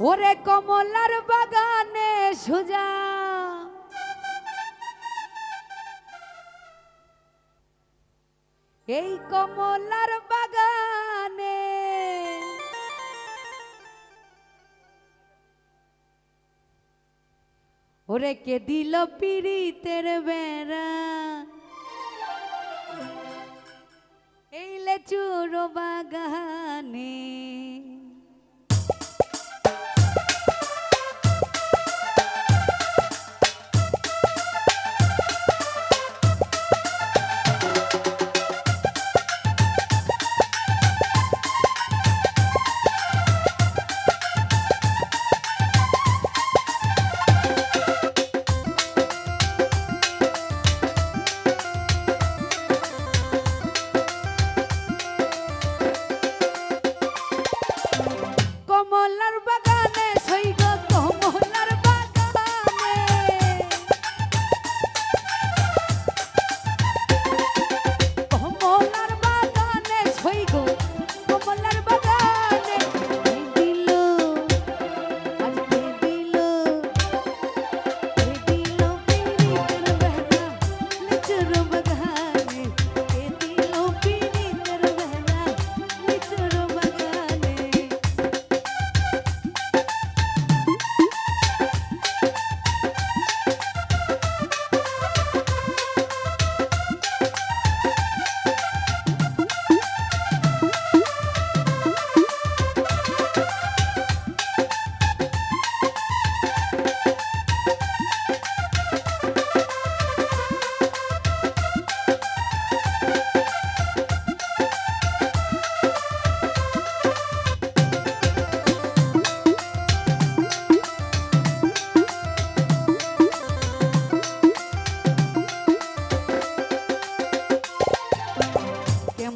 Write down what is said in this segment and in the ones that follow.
ওরে কমলার বাগানে সুজা। এই কমলার বাগানে ওরে কে দিল পিড়িতের বেড়া?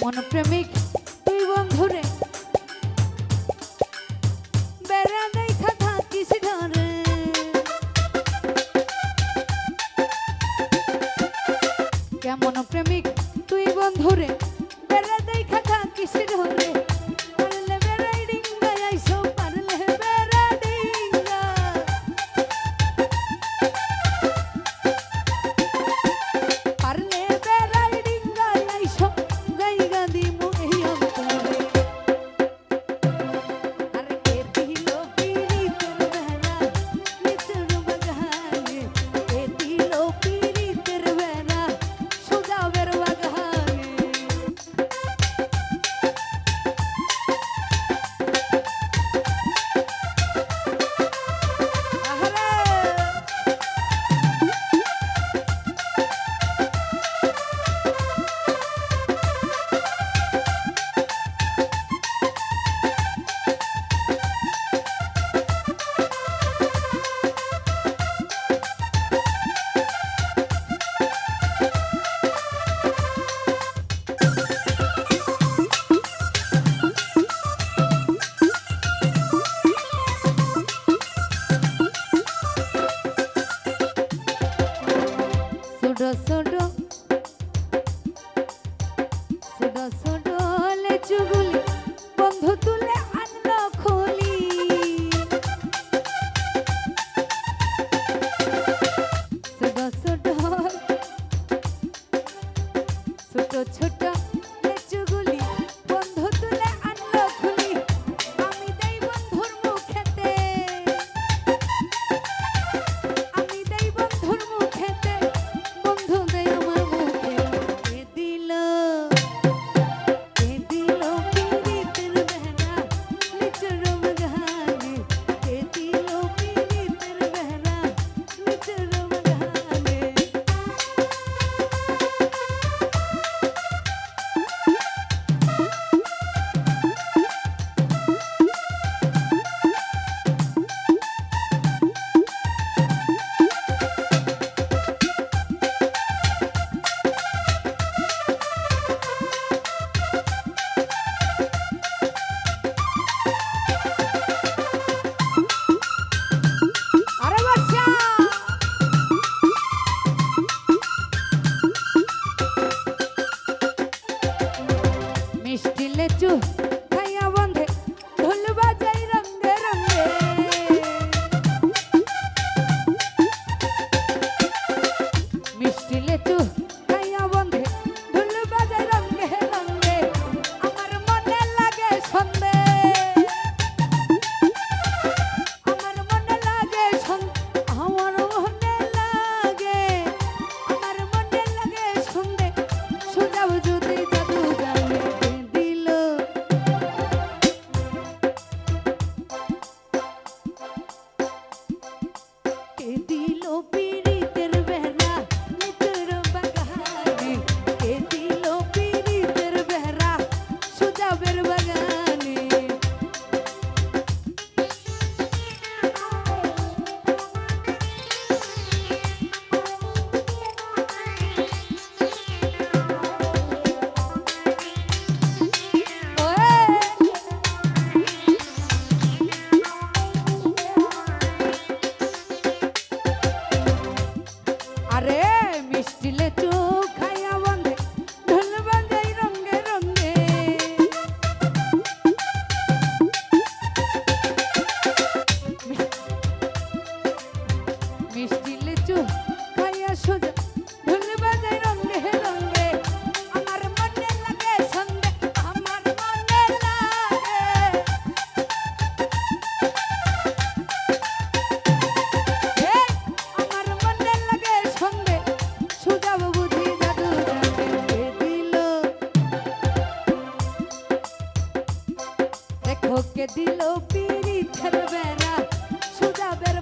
অনুপ্রেমিক প্রেমিক তুই বন্ধুরে। বেড়া ধরে কেমন প্রেমিক তুই বন্ধুরে? আরে মিষ্টি লেচু খাইয়া বন্ধে ঢোল বাজাই রঙ্গে রঙ্গে। মিষ্টি লেচু খাইয়া সোজা দিল পিড়ি বেড়া কে দিল